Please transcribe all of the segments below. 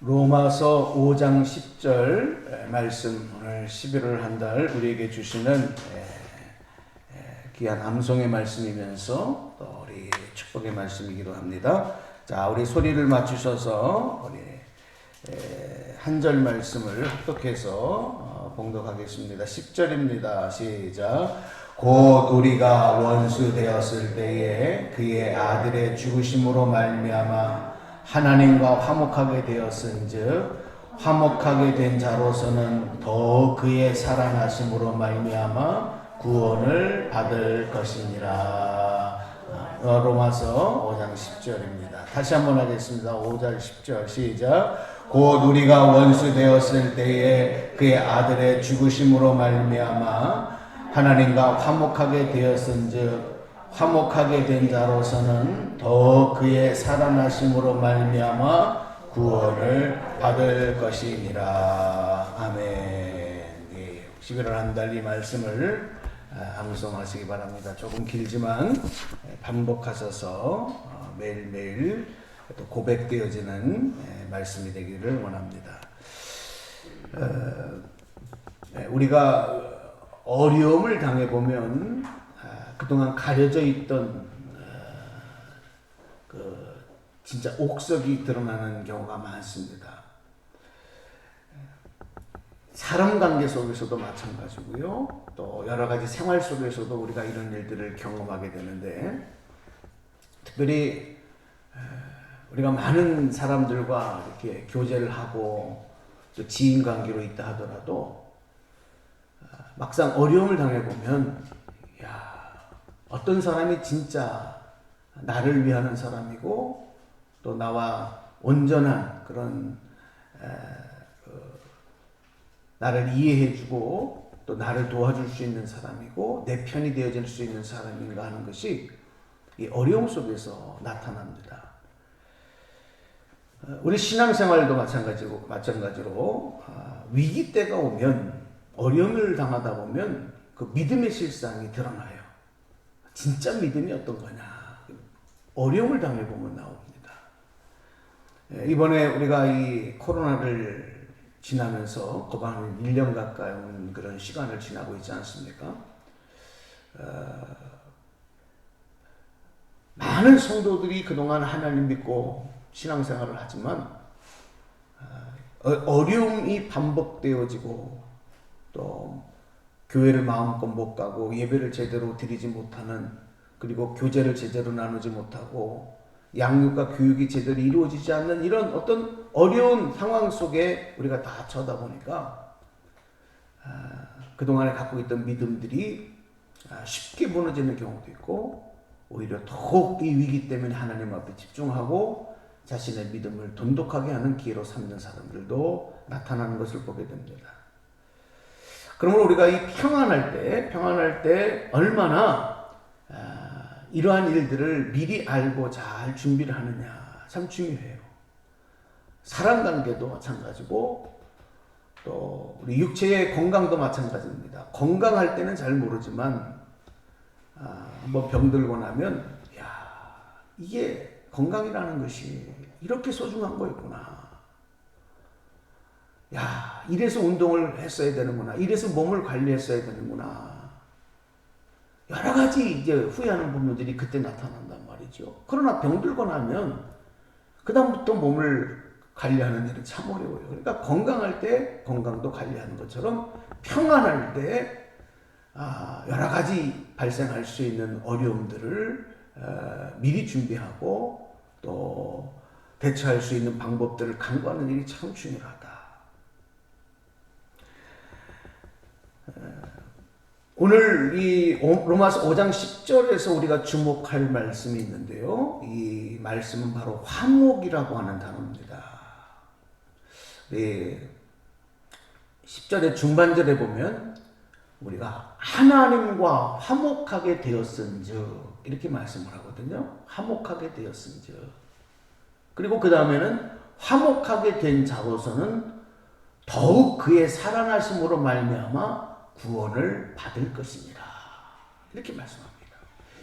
로마서 5장 10절 말씀 오늘 11월 한 달 우리에게 주시는 귀한 암송의 말씀이면서 또 우리 축복의 말씀이기도 합니다. 자, 우리 소리를 맞추셔서 우리 한 절 말씀을 합독해서 어, 봉독하겠습니다. 10절입니다. 시작. 곧 우리가 원수 되었을 때에 그의 아들의 죽으심으로 말미암아 하나님과 화목하게 되었은즉 화목하게 된 자로서는 더 그의 살아나심으로 말미암아 구원을 받을 것이니라. 어, 로마서 5장 10절입니다. 다시 한번 하겠습니다. 5절 10절 시작. 곧 우리가 원수 되었을 때에 그의 아들의 죽으심으로 말미암아 하나님과 화목하게 되었은즉 화목하게 된 자로서는 더 그의 살아나심으로 말미암아 구원을 받을 것이니라. 아멘. 예, 11월 한 달이 말씀을 아, 암송하시기 바랍니다. 조금 길지만 반복하셔서 어, 매일매일 또 고백되어지는 예, 말씀이 되기를 원합니다. 어, 예, 우리가 어려움을 당해보면 아, 그동안 가려져 있던 어, 그 진짜 옥석이 드러나는 경우가 많습니다. 사람 관계 속에서도 마찬가지고요. 또 여러 가지 생활 속에서도 우리가 이런 일들을 경험하게 되는데 특별히 우리가 많은 사람들과 이렇게 교제를 하고 또 지인 관계로 있다 하더라도 막상 어려움을 당해 보면 야 어떤 사람이 진짜 나를 위하는 사람이고 또 나와 온전한 그런 에, 그, 나를 이해해주고 또 나를 도와줄 수 있는 사람이고 내 편이 되어질 수 있는 사람인가 하는 것이 이 어려움 속에서 나타납니다. 어, 우리 신앙생활도 마찬가지로 마찬가지로 아, 위기 때가 오면 어려움을 당하다 보면 그 믿음의 실상이 드러나요. 진짜 믿음이 어떤 거냐. 어려움을 당해보면 나옵니다. 예, 이번에 우리가 이 코로나를 지나면서 거의 한 1년 가까이 그런 시간을 지나고 있지 않습니까? 어, 많은 성도들이 그동안 하나님 믿고 신앙생활을 하지만 어, 어려움이 반복되어지고 또 교회를 마음껏 못 가고 예배를 제대로 드리지 못하는 그리고 교제를 제대로 나누지 못하고 양육과 교육이 제대로 이루어지지 않는 이런 어떤 어려운 상황 속에 우리가 다 쳐다 보니까 아, 그동안에 갖고 있던 믿음들이 아, 쉽게 무너지는 경우도 있고 오히려 더욱 이 위기 때문에 하나님 앞에 집중하고 자신의 믿음을 돈독하게 하는 기회로 삼는 사람들도 나타나는 것을 보게 됩니다. 그러면 우리가 이 평안할 때, 평안할 때 얼마나 아, 이러한 일들을 미리 알고 잘 준비를 하느냐 참 중요해요. 사람 관계도 마찬가지고 또 우리 육체의 건강도 마찬가지입니다. 건강할 때는 잘 모르지만 아, 한번 병들고 나면 야 이게 건강이라는 것이 이렇게 소중한 거였구나. 야, 이래서 운동을 했어야 되는구나. 이래서 몸을 관리했어야 되는구나. 여러 가지 이제 후회하는 부분들이 그때 나타난단 말이죠. 그러나 병들고 나면 그다음부터 몸을 관리하는 일은 참 어려워요. 그러니까 건강할 때 건강도 관리하는 것처럼 평안할 때 아, 여러 가지 발생할 수 있는 어려움들을 어, 미리 준비하고 또 대처할 수 있는 방법들을 강구하는 일이 참 중요하다. 오늘 이 로마서 5장 10절에서 우리가 주목할 말씀이 있는데요. 이 말씀은 바로 화목이라고 하는 단어입니다. 네. 10절의 중반절에 보면 우리가 하나님과 화목하게 되었은즉 이렇게 말씀을 하거든요. 화목하게 되었은즉. 그리고 그 다음에는 화목하게 된 자로서는 더욱 그의 살아나심으로 말미암아 구원을 받을 것입니다. 이렇게 말씀합니다.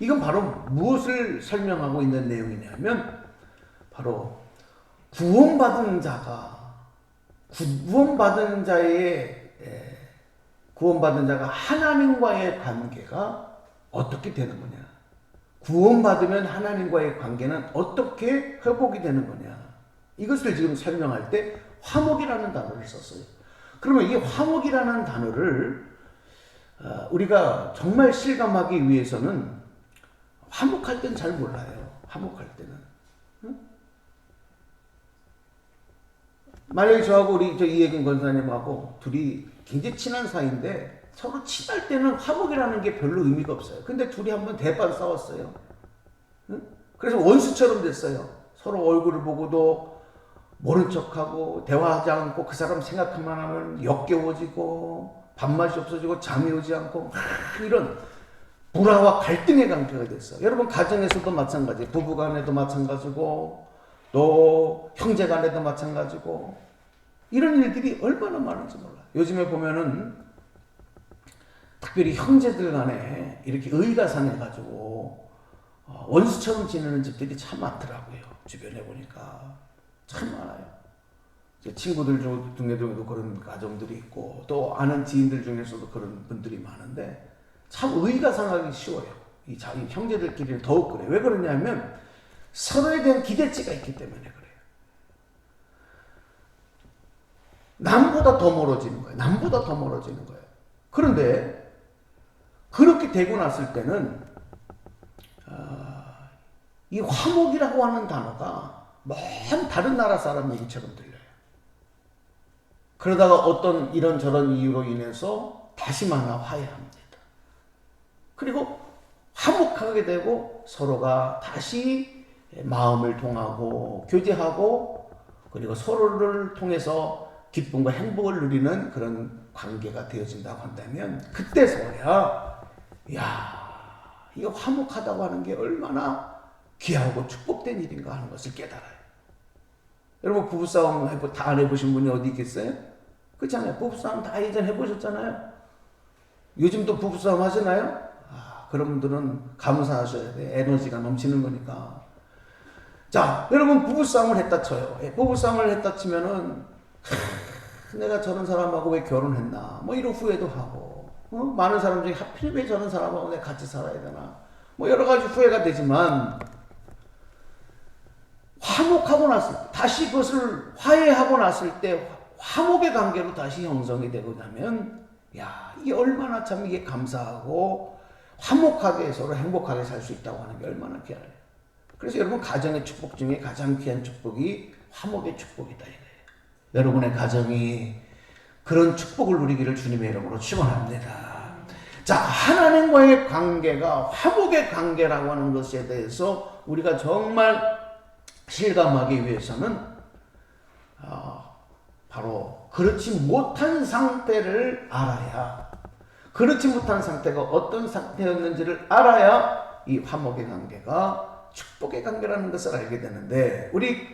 이건 바로 무엇을 설명하고 있는 내용이냐면 바로 구원받은 자가 구원받은 자의 에, 구원받은 자가 하나님과의 관계가 어떻게 되는 거냐? 구원받으면 하나님과의 관계는 어떻게 회복이 되는 거냐? 이것을 지금 설명할 때 화목이라는 단어를 썼어요. 그러면 이 화목이라는 단어를 어, 우리가 정말 실감하기 위해서는 화목할 땐 잘 몰라요. 화목할 때는. 응? 만약에 저하고 우리 저 이혜경 권사님하고 둘이 굉장히 친한 사이인데 서로 친할 때는 화목이라는 게 별로 의미가 없어요. 근데 둘이 한번 대판 싸웠어요. 응? 그래서 원수처럼 됐어요. 서로 얼굴을 보고도 모른 척하고 대화하지 않고 그 사람 생각만 하면 역겨워지고 밥맛이 없어지고 잠이 오지 않고 막 이런 불화와 갈등의 관계가 됐어. 여러분 가정에서도 마찬가지, 부부간에도 마찬가지고 또 형제간에도 마찬가지고 이런 일들이 얼마나 많은지 몰라. 요즘에 보면은 특별히 형제들 간에 이렇게 의가 상해가지고 어, 원수처럼 지내는 집들이 참 많더라고요. 주변에 보니까 참 많아요. 제 친구들 중- 중에도 그런 가정들이 있고 또 아는 지인들 중에서도 그런 분들이 많은데 참 의가 상하기 쉬워요. 이 자기 형제들끼리는 더욱 그래. 왜 그러냐면 서로에 대한 기대치가 있기 때문에 그래요. 남보다 더 멀어지는 거예요. 남보다 더 멀어지는 거예요. 그런데 그렇게 되고 났을 때는 아, 이 화목이라고 하는 단어가 먼 다른 나라 사람 얘기처럼 들려요. 그러다가 어떤 이런 저런 이유로 인해서 다시 만나 화해합니다. 그리고 화목하게 되고 서로가 다시 마음을 통하고 교제하고 그리고 서로를 통해서 기쁨과 행복을 누리는 그런 관계가 되어진다고 한다면 그때서야 야 이거 화목하다고 하는 게 얼마나 귀하고 축복된 일인가 하는 것을 깨달아요. 여러분 부부싸움 다 안 해보신 분이 어디 있겠어요? 그렇잖아요. 부부싸움 다 예전 해보셨잖아요. 요즘도 부부싸움 하시나요? 아, 그런 분들은 감사하셔야 돼. 에너지가 넘치는 거니까. 자, 여러분 부부싸움을 했다 쳐요. 예, 부부싸움을 했다 치면은 크, 내가 저런 사람하고 왜 결혼했나? 뭐 이런 후회도 하고 어? 많은 사람 중에 하필 왜 저런 사람하고 내가 같이 살아야 되나? 뭐 여러 가지 후회가 되지만 화목하고 났을 때, 다시 그것을 화해하고 났을 때 화목의 관계로 다시 형성이 되고 나면 야 이게 얼마나 참 이게 감사하고 화목하게 서로 행복하게 살 수 있다고 하는 게 얼마나 귀하요 그래서 여러분 가정의 축복 중에 가장 귀한 축복이 화목의 축복이다 이거예요. 여러분의 가정이 그런 축복을 누리기를 주님의 이름으로 축원합니다. 자 하나님과의 관계가 화목의 관계라고 하는 것에 대해서 우리가 정말 실감하기 위해서는 어, 바로 그렇지 못한 상태를 알아야 그렇지 못한 상태가 어떤 상태였는지를 알아야 이 화목의 관계가 축복의 관계라는 것을 알게 되는데 우리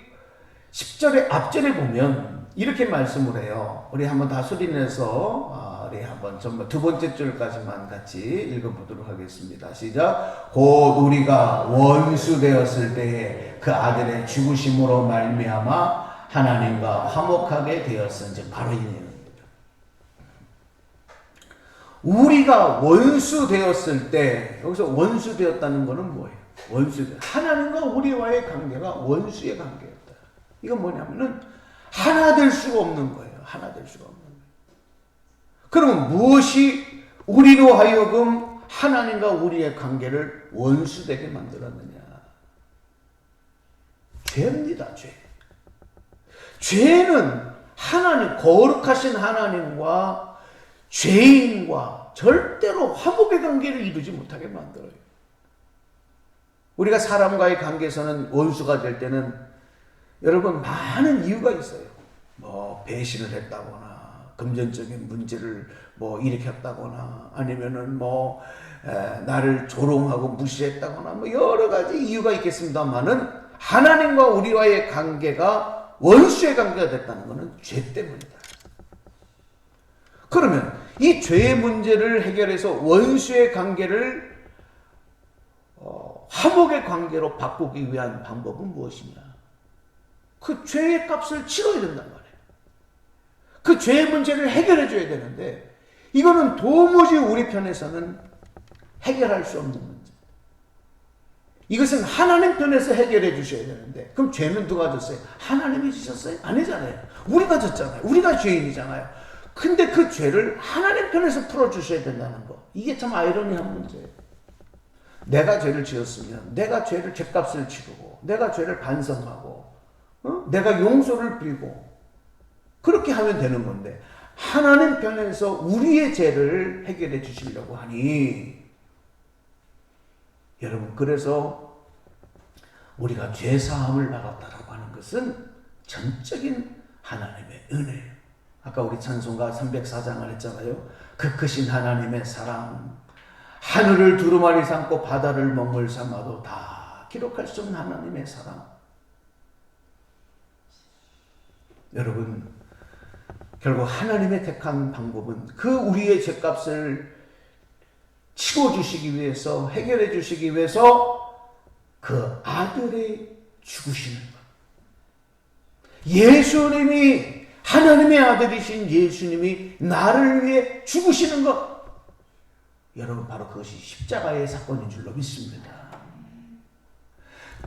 10절의 앞절에 보면 이렇게 말씀을 해요. 우리 한번 다 소리내서 아, 우리 한번 정말 두 번째 줄까지만 같이 읽어보도록 하겠습니다. 시작. 곧 우리가 원수 되었을 때에 그 아들의 죽으심으로 말미암아 하나님과 화목하게 되었은즉 바로 이 내용입니다. 우리가 원수 되었을 때 여기서 원수 되었다는 것은 뭐예요? 원수 하나님과 우리와의 관계가 원수의 관계였다. 이건 뭐냐면은 하나 될 수가 없는 거예요. 하나 될 수가 없는 거예요. 그러면 무엇이 우리로 하여금 하나님과 우리의 관계를 원수되게 만들었느냐? 죄입니다, 죄. 죄는 하나님, 거룩하신 하나님과 죄인과 절대로 화목의 관계를 이루지 못하게 만들어요. 우리가 사람과의 관계에서는 원수가 될 때는 여러분 많은 이유가 있어요. 뭐 배신을 했다거나 금전적인 문제를 뭐 일으켰다거나 아니면은 뭐 에, 나를 조롱하고 무시했다거나 뭐 여러 가지 이유가 있겠습니다만은 하나님과 우리와의 관계가 원수의 관계가 됐다는 것은 죄 때문이다. 그러면 이 죄의 문제를 해결해서 원수의 관계를 어, 화목의 관계로 바꾸기 위한 방법은 무엇이냐? 그 죄의 값을 치러야 된단 말이에요. 그 죄의 문제를 해결해 줘야 되는데 이거는 도무지 우리 편에서는 해결할 수 없는 문제. 이것은 하나님 편에서 해결해 주셔야 되는데 그럼 죄는 누가 졌어요? 하나님이 지셨어요? 아니잖아요. 우리가 졌잖아요. 우리가 죄인이잖아요. 근데 그 죄를 하나님 편에서 풀어 주셔야 된다는 거. 이게 참 아이러니한 문제예요. 내가 죄를 지었으면 내가 죄를 죄값을 치르고 내가 죄를 반성하고 어? 내가 용서를 빌고 그렇게 하면 되는 건데 하나님 편에서 우리의 죄를 해결해 주시려고 하니 여러분 그래서 우리가 죄 사함을 받았다라고 하는 것은 전적인 하나님의 은혜예요. 아까 우리 찬송가 304장을 했잖아요. 그 크신 하나님의 사랑 하늘을 두루마리 삼고 바다를 먹물 삼아도 다 기록할 수 없는 하나님의 사랑. 여러분, 결국 하나님의 택한 방법은 그 우리의 죄값을 치워주시기 위해서, 해결해 주시기 위해서 그 아들이 죽으시는 것. 예수님이, 하나님의 아들이신 예수님이 나를 위해 죽으시는 것. 여러분 바로 그것이 십자가의 사건인 줄로 믿습니다.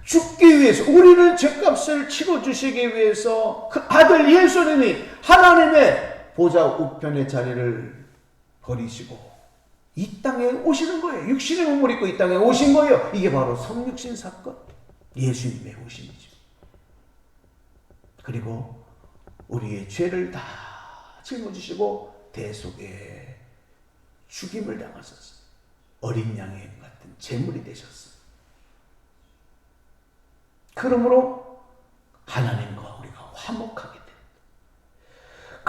죽기 위해서 우리를 죄값을 치러 주시기 위해서 그 아들 예수님이 하나님의 보좌 우편의 자리를 버리시고 이 땅에 오시는 거예요. 육신의 몸을 입고 이 땅에 오신 거예요. 이게 바로 성육신 사건. 예수님의 오심이죠. 그리고 우리의 죄를 다 짊어지시고 대속에 죽임을 당하셨어요. 어린 양의 같은 제물이 되셨어요. 그러므로 하나님과 우리가 화목하게.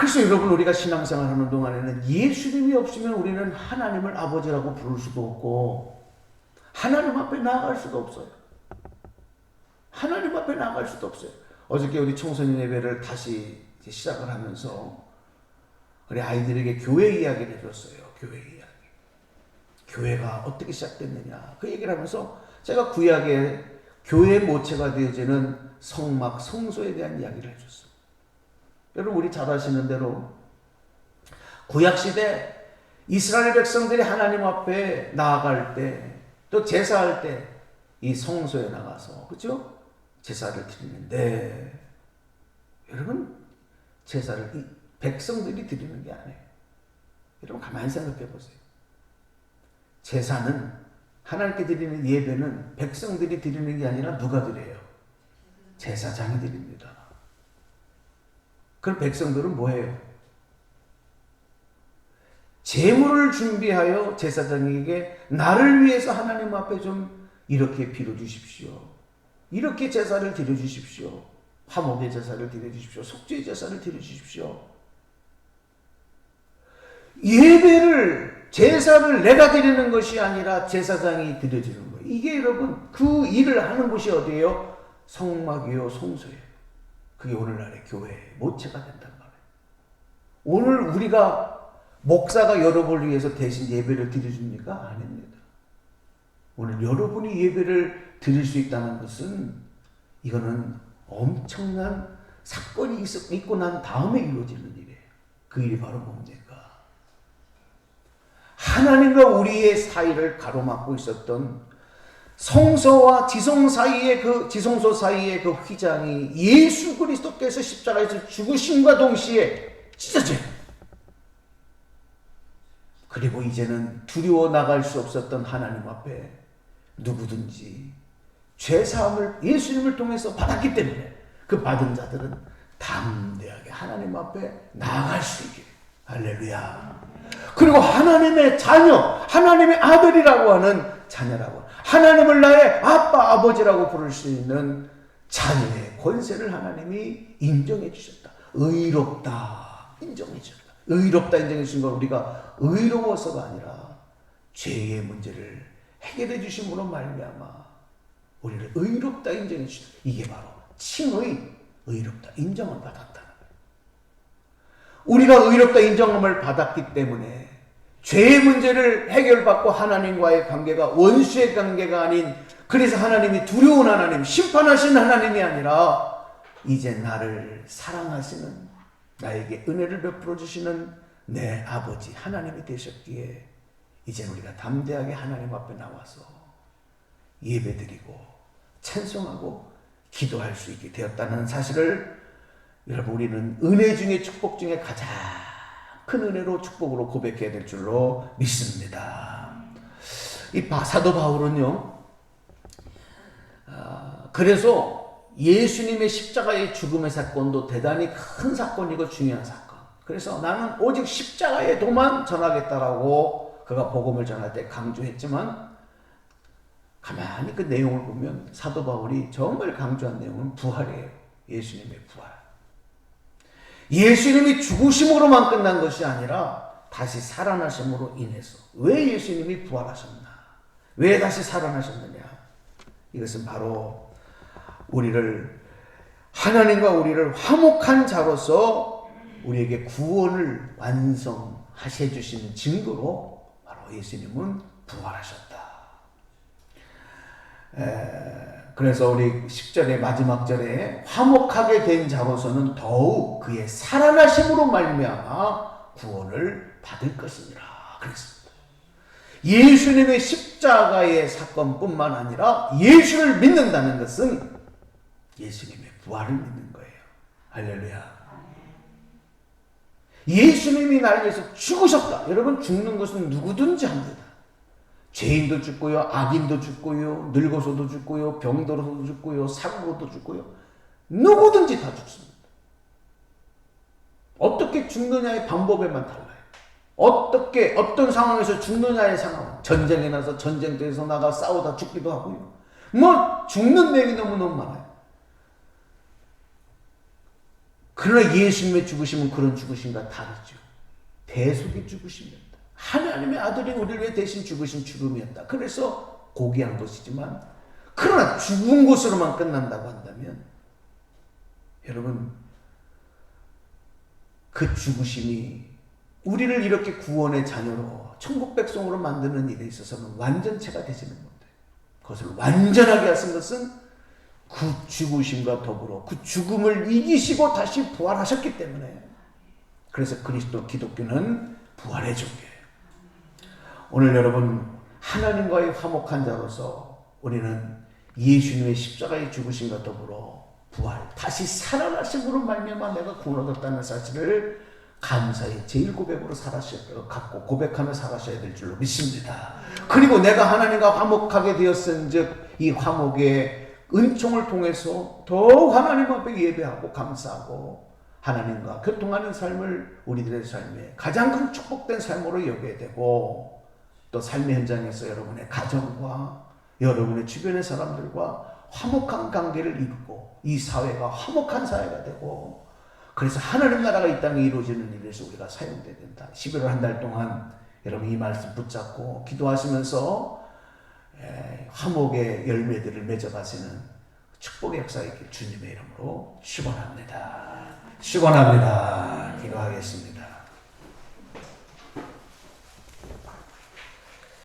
그래서 여러분 우리가 신앙생활 하는 동안에는 예수님이 없으면 우리는 하나님을 아버지라고 부를 수도 없고 하나님 앞에 나아갈 수도 없어요. 하나님 앞에 나아갈 수도 없어요. 어저께 우리 청소년 예배를 다시 시작을 하면서 우리 아이들에게 교회 이야기를 해줬어요. 교회 이야기. 교회가 어떻게 시작됐느냐. 그 얘기를 하면서 제가 구약의 교회 모체가 되어지는 성막, 성소에 대한 이야기를 해줬어요. 여러분, 우리 잘 아시는 대로 구약 시대 이스라엘 백성들이 하나님 앞에 나아갈 때, 또 제사할 때, 이 성소에 나가서, 그죠? 제사를 드리는데, 여러분, 제사를 이 백성들이 드리는 게 아니에요. 여러분, 가만히 생각해 보세요. 제사는 하나님께 드리는 예배는 백성들이 드리는 게 아니라 누가 드려요? 제사장이 드립니다. 그럼 백성들은 뭐해요? 제물을 준비하여 제사장에게 나를 위해서 하나님 앞에 좀 이렇게 빌어 주십시오. 이렇게 제사를 드려 주십시오. 화목의 제사를 드려 주십시오. 속죄의 제사를 드려 주십시오. 예배를 제사를 내가 드리는 것이 아니라 제사장이 드려지는 거예요. 이게 여러분 그 일을 하는 곳이 어디예요? 성막이요, 성소예요. 그게 오늘날의 교회 모체가 된단 말이에요. 오늘 우리가 목사가 여러분을 위해서 대신 예배를 드려줍니까? 아닙니다. 오늘 여러분이 예배를 드릴 수 있다는 것은 이거는 엄청난 사건이 있고 난 다음에 이루어지는 일이에요. 그 일이 바로 뭡니까? 하나님과 우리의 사이를 가로막고 있었던 성소와 지성 사이의 그 지성소 사이의 그 휘장이 예수 그리스도께서 십자가에서 죽으심과 동시에 찢어져요. 그리고 이제는 두려워 나갈 수 없었던 하나님 앞에 누구든지 죄 사함을 예수님을 통해서 받았기 때문에 그 받은 자들은 담대하게 하나님 앞에 나아갈 수 있게 할렐루야. 그리고 하나님의 자녀, 하나님의 아들이라고 하는 자녀라고 하나님을 나의 아빠, 아버지라고 부를 수 있는 자녀의 권세를 하나님이 인정해 주셨다. 의롭다 인정해 주셨다. 의롭다 인정해 주신 건 우리가 의로워서가 아니라 죄의 문제를 해결해 주심으로 말미암아 우리를 의롭다 인정해 주셨다. 이게 바로 칭의 의롭다 인정을 받았다는 거예요. 우리가 의롭다 인정함을 받았기 때문에 죄의 문제를 해결받고 하나님과의 관계가 원수의 관계가 아닌 그래서 하나님이 두려운 하나님, 심판하신 하나님이 아니라 이제 나를 사랑하시는 나에게 은혜를 베풀어 주시는 내 아버지 하나님이 되셨기에 이제 우리가 담대하게 하나님 앞에 나와서 예배드리고 찬송하고 기도할 수 있게 되었다는 사실을 여러분 우리는 은혜 중에 축복 중에 가장 큰 은혜로 축복으로 고백해야 될 줄로 믿습니다. 이 바- 사도 바울은요. 아, 그래서 예수님의 십자가의 죽음의 사건도 대단히 큰 사건이고 중요한 사건. 그래서 나는 오직 십자가의 도만 전하겠다라고 그가 복음을 전할 때 강조했지만 가만히 그 내용을 보면 사도 바울이 정말 강조한 내용은 부활이에요. 예수님의 부활. 예수님이 죽으심으로만 끝난 것이 아니라 다시 살아나심으로 인해서 왜 예수님이 부활하셨나? 왜 다시 살아나셨느냐? 이것은 바로 우리를 하나님과 우리를 화목한 자로서 우리에게 구원을 완성하셔 주시는 증거로 바로 예수님은 부활하셨다. 에, 그래서 우리 10절의 마지막 절에 화목하게 된 자로서는 더욱 그의 살아나심으로 말미암아 구원을 받을 것이니라 그랬습니다. 예수님의 십자가의 사건뿐만 아니라 예수를 믿는다는 것은 예수님의 부활을 믿는 거예요. 할렐루야. 예수님이 나를 위해서 죽으셨다. 여러분 죽는 것은 누구든지 합니다. 죄인도 죽고요, 악인도 죽고요, 늙어서도 죽고요, 병들어서도 죽고요, 사고로도 죽고요. 누구든지 다 죽습니다. 어떻게 죽느냐의 방법에만 달라요. 어떻게 어떤 상황에서 죽느냐의 상황. 전쟁에 나서 전쟁터에서 나가 싸우다 죽기도 하고요. 뭐 죽는 내용이 너무너무 많아요. 그러나 예수님의 죽으심은 그런 죽으심과 다르죠. 대속의 죽으심이었다. 하나님의 아들이 우리를 위해 대신 죽으신 죽음이었다. 그래서 고귀한 것이지만 그러나 죽은 것으로만 끝난다고 한다면 여러분 그 죽으심이 우리를 이렇게 구원의 자녀로 천국 백성으로 만드는 일에 있어서는 완전체가 되지는 못해요. 그것을 완전하게 하신 것은 그 죽으심과 더불어 그 죽음을 이기시고 다시 부활하셨기 때문에 그래서 그리스도 기독교는 부활의 종교예요. 오늘 여러분 하나님과의 화목한 자로서 우리는 예수님의 십자가의 죽으심과 더불어 부활 다시 살아나심으로 말미암아 내가 구원 얻었다는 사실을 감사의 제일 고백으로 살아셔야 갖고 고백하며 살아셔야 될 줄로 믿습니다. 그리고 내가 하나님과 화목하게 되었은즉 이 화목의 은총을 통해서 더욱 하나님 앞에 예배하고 감사하고 하나님과 교통하는 삶을 우리들의 삶에 가장 큰 축복된 삶으로 여겨야 되고 또 삶의 현장에서 여러분의 가정과 여러분의 주변의 사람들과 화목한 관계를 이루고 이 사회가 화목한 사회가 되고 그래서 하나님 나라가 이 땅에 이루어지는 일에서 우리가 사용돼야 된다. 11월 한 달 동안 여러분 이 말씀 붙잡고 기도하시면서 에, 화목의 열매들을 맺어가시는 축복의 역사 있길 주님의 이름으로 축원합니다. 축원합니다. 기도하겠습니다.